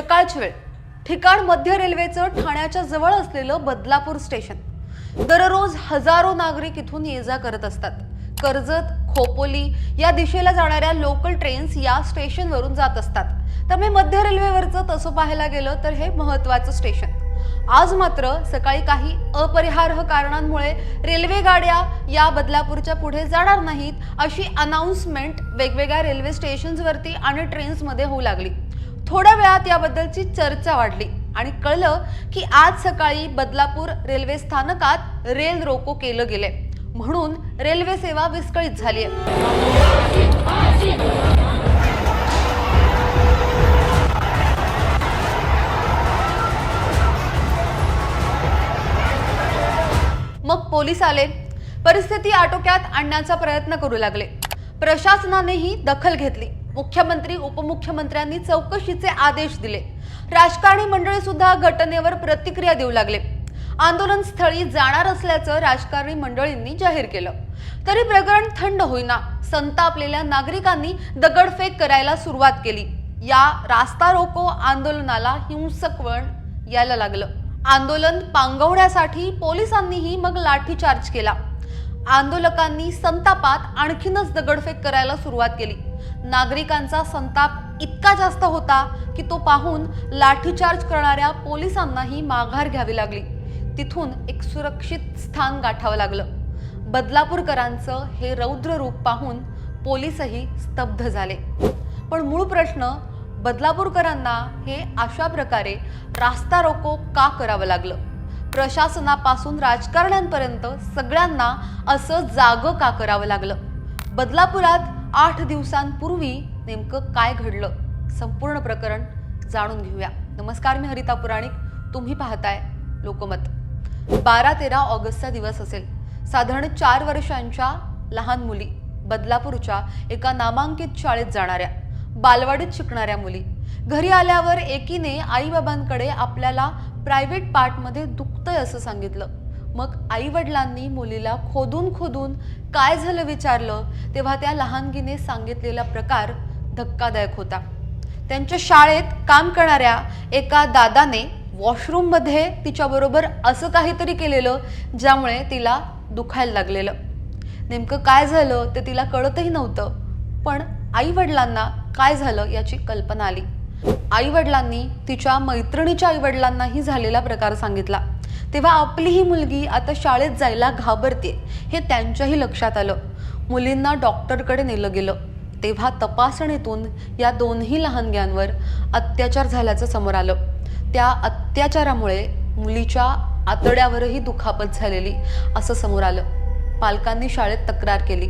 सकाळची वेळ. ठिकाण मध्य रेल्वेचं ठाण्याच्या जवळ असलेलं बदलापूर स्टेशन. दररोज हजारो नागरिक इथून ये जा करत असतात. कर्जत खोपोली या दिशेला जाणाऱ्या लोकल ट्रेन्स या स्टेशनवरून जात असतात. त्यामुळे मध्य रेल्वेवरचं तसं पाहायला गेलं तर हे महत्वाचं स्टेशन. आज मात्र सकाळी काही अपरिहार्य कारणांमुळे रेल्वे गाड्या या बदलापूरच्या पुढे जाणार नाहीत अशी अनाउन्समेंट वेगवेगळ्या रेल्वे स्टेशन्सवरती आणि ट्रेन्समध्ये होऊ लागली. थोड्या वेळात याबद्दलची चर्चा वाढली आणि कळलं की आज सकाळी बदलापूर रेल्वे स्थानकात रेल रोको केलं गेले. म्हणून रेल्वे सेवा विस्कळीत झाली आहे मग पोलीस आले. परिस्थिती आटोक्यात आणण्याचा प्रयत्न करू लागले. प्रशासनानेही दखल घेतली. मुख्यमंत्री उपमुख्यमंत्र्यांनी चौकशीचे आदेश दिले. राजकारणी मंडळी सुद्धा घटनेवर प्रतिक्रिया देऊ लागले. आंदोलन स्थळी जाणार असल्याचं राजकारणी मंडळींनी जाहीर केलं. तरी प्रकरण थंड होईना संतापलेल्या नागरिकांनी दगडफेक करायला सुरुवात केली. या रास्ता रोको आंदोलनाला हिंसक वळण यायला लागलं. आंदोलन पांगवण्यासाठी पोलिसांनीही मग लाठीचार्ज केला. आंदोलकांनी संतापात आणखीनच दगडफेक करायला सुरुवात केली. नागरिकांचा संताप इतका जास्त होता की तो पाहून लाठीचार्ज करणाऱ्या पोलिसांनाही माघार घ्यावी लागली. तिथून एक सुरक्षित स्थान गाठावं लागलं. बदलापूरकरांचं हे रौद्र रूप पाहून पोलीसही स्तब्ध झाले. पण मूळ प्रश्न बदलापूरकरांना हे अशा प्रकारे रास्ता रोको का करावं लागलं? प्रशासनापासून राजकारण्यांपर्यंत सगळ्यांना असं जागं का करावं लागलं? बदलापुरात आठ दिवसांपूर्वी नेमकं काय घडलं? संपूर्ण प्रकरण जाणून घेऊया. नमस्कार मी हरिता पुराणिक. तुम्ही पाहताय लोकमत. बारा तेरा ऑगस्टचा दिवस असेल. साधारण चार वर्षांच्या लहान मुली बदलापूरच्या एका नामांकित शाळेत जाणाऱ्या बालवाडीत शिकणाऱ्या मुली. घरी आल्यावर एकीने आईबाबांकडे आपल्याला प्रायव्हेट पार्टमध्ये दुखतंय असं सांगितलं. मग आई वडिलांनी मुलीला खोदून खोदून काय झालं विचारलं तेव्हा त्या लहानगीने सांगितलेला प्रकार धक्कादायक होता. त्यांच्या शाळेत काम करणाऱ्या एका दादाने वॉशरूममध्ये तिच्याबरोबर असं काहीतरी केलेलं ज्यामुळे तिला दुखायला लागलेलं. नेमकं काय झालं ते तिला कळतही नव्हतं पण आई वडिलांना काय झालं याची कल्पना आली. आई वडिलांनी तिच्या मैत्रिणीच्या आई वडिलांनाही झालेला प्रकार सांगितला. तेव्हा आपली ही मुलगी आता शाळेत जायला घाबरते हे त्यांच्याही लक्षात आलं. मुलींना डॉक्टरकडे नेलं गेलं. तेव्हा तपासणीतून या दोन्ही लहानग्यांवर अत्याचार झाल्याचं समोर आलं. त्या अत्याचारामुळे मुलीच्या आतड्यावरही दुखापत झालेली असं समोर आलं. पालकांनी शाळेत तक्रार केली.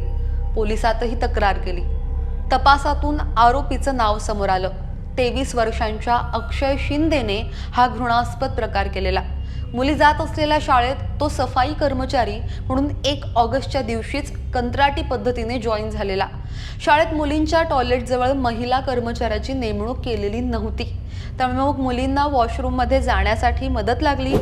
पोलिसातही तक्रार केली. तपासातून आरोपीचं नाव समोर आलं. तेवीस वर्षांच्या अक्षय शिंदेने हा घृणास्पद प्रकार केलेला. मुली जात असलेल्या शाळेत तो सफाई कर्मचारी म्हणून एक ऑगस्टच्या दिवशीच कंत्राटी पद्धतीने जॉईन झालेला. शाळेत मुलींच्या टॉयलेटजवळ महिला कर्मचाऱ्याची नेमणूक केलेली नव्हती. त्यामुळे मग मुलींना वॉशरूममध्ये जाण्यासाठी मदत लागली.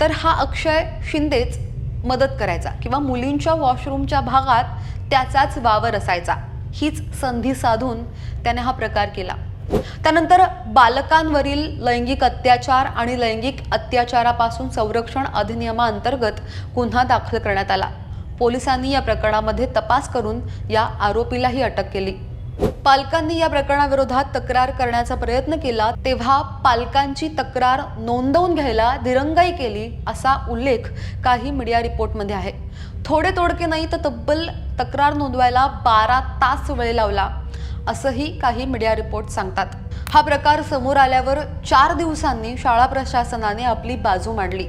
तर हा अक्षय शिंदेच मदत करायचा किंवा मुलींच्या वॉशरूमच्या भागात त्याचाच वावर असायचा. हीच संधी साधून त्याने हा प्रकार केला. त्यानंतर बालकांवरील लैंगिक अत्याचार आणि लैंगिक अत्याचारापासून संरक्षण अधिनियमाअंतर्गत गुन्हा दाखल करण्यात आला. पोलिसांनी या प्रकरणामध्ये तपास करून या आरोपीलाही अटक केली. पालकांनी या प्रकरणाविरोधात तक्रार करण्याचा प्रयत्न केला तेव्हा पालकांची तक्रार नोंदवून घ्यायला दिरंगाई केली असा उल्लेख काही मीडिया रिपोर्टमध्ये आहे. थोडे तोडके नाही तर तब्बल तक्रार नोंदवायला बारा तास वेळ लावला. असंही काही मीडिया रिपोर्ट सांगतात. हा प्रकार समोर आल्यावर चार दिवसांनी शाळा प्रशासनाने आपली बाजू मांडली.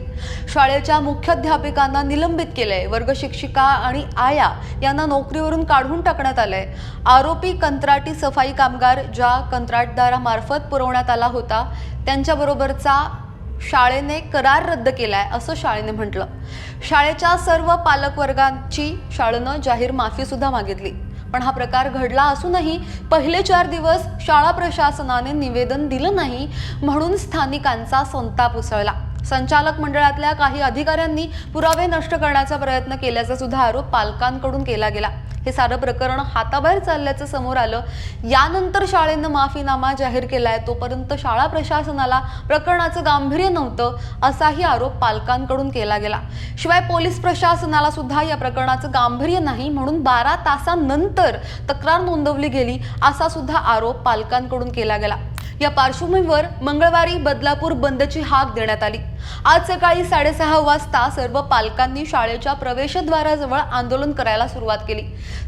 शाळेच्या मुख्याध्यापिकांना निलंबित केलंय. वर्ग शिक्षिका आणि आया यांना नोकरीवरून काढून टाकण्यात आलंय. आरोपी कंत्राटी सफाई कामगार ज्या कंत्राटदारामार्फत पुरवण्यात आला होता त्यांच्याबरोबरचा शाळेने करार रद्द केलाय असं शाळेने म्हटलं. शाळेच्या सर्व पालकवर्गांची शाळेनं जाहीर माफी सुद्धा मागितली. पण हा प्रकार घडला असूनही पहिले चार दिवस शाळा प्रशासनाने निवेदन दिलं नाही म्हणून स्थानिकांचा संताप उसळला संचालक मंडळातल्या काही अधिकाऱ्यांनी पुरावे नष्ट करण्याचा प्रयत्न केल्याचा सुद्धा आरोप पालकांकडून केला गेला. हे सारं प्रकरण हाताबाहेर चालल्याचं समोर आलं. यानंतर शाळेनं माफीनामा जाहीर केलाय. तोपर्यंत शाळा प्रशासनाला प्रकरणाचं गांभीर्य नव्हतं असाही आरोप पालकांकडून केला गेला. शिवाय पोलीस प्रशासनाला सुद्धा या प्रकरणाचं गांभीर्य नाही म्हणून बारा तासांनंतर तक्रार नोंदवली गेली असा सुद्धा आरोप पालकांकडून केला गेला. या पार्श्वभूमीवर मंगळवारी बदलापूर बंदची हाक देण्यात आली. आज सकाळी साडेसहा वाजता सर्व पालकांनी शाळेच्या प्रवेशद्वाराजवळ आंदोलन करायला सुरुवात केली.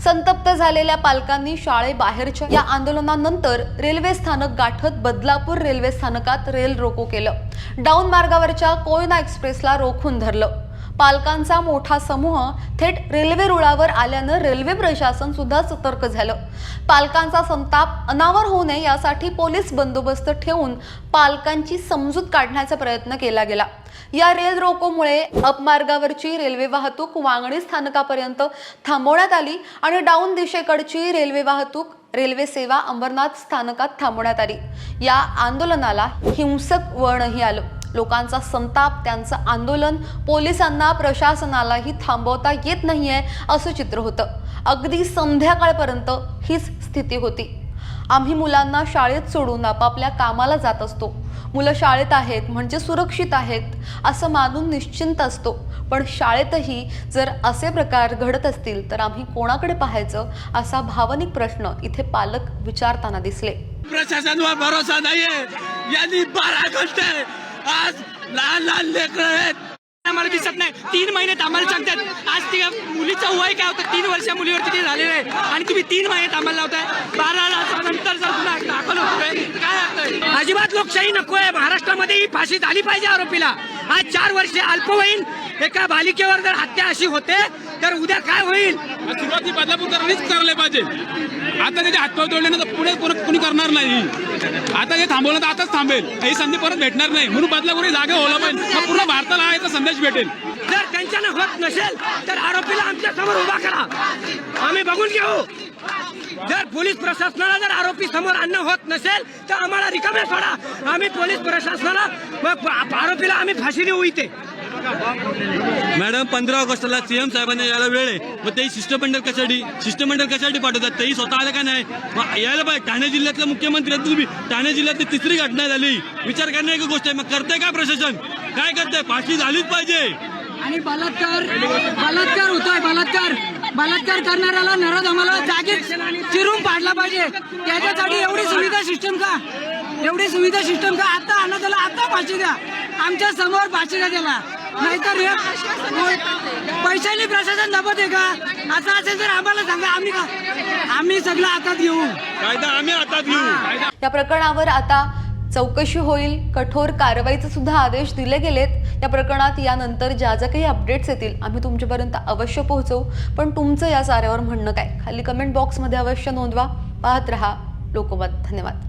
संतप्त झालेल्या पालकांनी शाळेबाहेरच्या या आंदोलनानंतर रेल्वे स्थानक गाठत बदलापूर रेल्वे स्थानकात रेल रोको केलं. डाऊन मार्गावरच्या कोयना एक्सप्रेसला रोखून धरलं. पालकांचा मोठा समूह थेट रेल्वे रुळावर आल्यानं रेल्वे प्रशासन सुद्धा सतर्क झालं. पालकांचा संताप अनावर होऊ नये यासाठी पोलीस बंदोबस्त ठेवून पालकांची समजूत काढण्याचा प्रयत्न केला गेला. या रेल रोकोमुळे अपमार्गावरची रेल्वे वाहतूक वांगणी स्थानकापर्यंत थांबवण्यात आली आणि डाऊन दिशेकडची रेल्वे वाहतूक रेल्वे सेवा अंबरनाथ स्थानकात थांबवण्यात आली. या आंदोलनाला हिंसक वळणही आलं. लोकांचा संताप त्यांचं आंदोलन पोलिसांना प्रशासनालाही थांबवता येत नाहीये असं चित्र होतं. अगदी संध्याकाळपर्यंत हीच स्थिती होती. आम्ही मुलांना शाळेत सोडून आपापल्या कामाला जात असतो. मुलं शाळेत आहेत म्हणजे सुरक्षित आहेत असं मानून निश्चिंत असतो. पण शाळेतही जर असे प्रकार घडत असतील तर आम्ही कोणाकडे पाहायचं असा भावनिक प्रश्न इथे पालक विचारताना दिसले. प्रशासनावर भरोसा नाहीये. यांनी बारा घंटे आज लहान लहान लेकर आहेत. आम्हाला दिसत नाही. तीन महिने आम्हाला सांगतात आज ती मुलीचं वय काय होतं? तीन वर्ष मुलीवरती ते झालेलं आहे. आणि तुम्ही तीन महिने आम्हाला लावताय. बारा नंतर दाखल होतोय काय अजिबात लोकशाही नकोय. महाराष्ट्रामध्ये ही फाशी झाली पाहिजे आरोपीला. आज चार वर्षे अल्पवयीन एका बालिकेवर जर हत्या अशी होते तर उद्या काय होईल? सुरुवाती बदलापूरकरांनीच करायला पाहिजे. आता त्याचे हातपाय तोडले ना तर पुढे कोण- कोणी करणार नाही. आता हे थांबवलं तर आताच थांबेल. ही संधी परत भेटणार नाही. म्हणून बदलापूर जागा होला पाहिजे पूर्ण भारताला हा याचा संदेश भेटेल. जर त्यांच्यानं होत नसेल तर आरोपीला आमच्यासमोर उभा करा. आम्ही बघून घेऊ. जर पोलीस प्रशासनाला जर आरोपी समोर आणणं होत नसेल तर आम्हाला रिकामे सोडा. आम्ही पोलीस प्रशासनाला मग आरोपीला आम्ही फाशी देऊ इथे मॅडम पंधरा ऑगस्टला सीएम साहेबांना यायला वेळ आहे. मग ते शिष्टमंडळ कशासाठी? शिष्टमंडळ कशासाठी पाठवतात? तेही स्वतः आलं का नाही? मग यायला पाहिजे. ठाणे जिल्ह्यातले मुख्यमंत्री आहेत तुम्ही. ठाणे जिल्ह्यातली तिसरी घटना झाली. विचार करण्याची गोष्ट आहे. मग करते का प्रशासन? काय करते फाशी झालीच पाहिजे. आणि बलात्कार बलात्कार होतोय. बलात्कार बलात्कार करणाऱ्याला नराधमाला जागीच चिरून पाडला पाहिजे. त्याच्यासाठी एवढी सुविधा सिस्टम का? एवढी सुविधा सिस्टम का? आता आणा त्याला आता फाशी द्या. आमच्यासमोर फाशी द्या त्याला. नाहीतर हे पैशाने प्रशासन दाबत आहे का? असं असेल तर आम्हाला सांगा. आम्ही का आम्ही सगळं हातात घेऊ. कायदा आम्ही हातात घेऊ. या प्रकरणावर आता चौकशी होईल. कठोर कारवाईचे सुद्धा आदेश दिले गेलेत. या प्रकरणात यानंतर ज्या ज्या काही अपडेट्स येतील आम्ही तुमच्यापर्यंत अवश्य पोहोचवू. पण तुमचं या साऱ्यावर म्हणणं काय? खाली कमेंट बॉक्समध्ये अवश्य नोंदवा. पाहत रहा. लोकमत. धन्यवाद.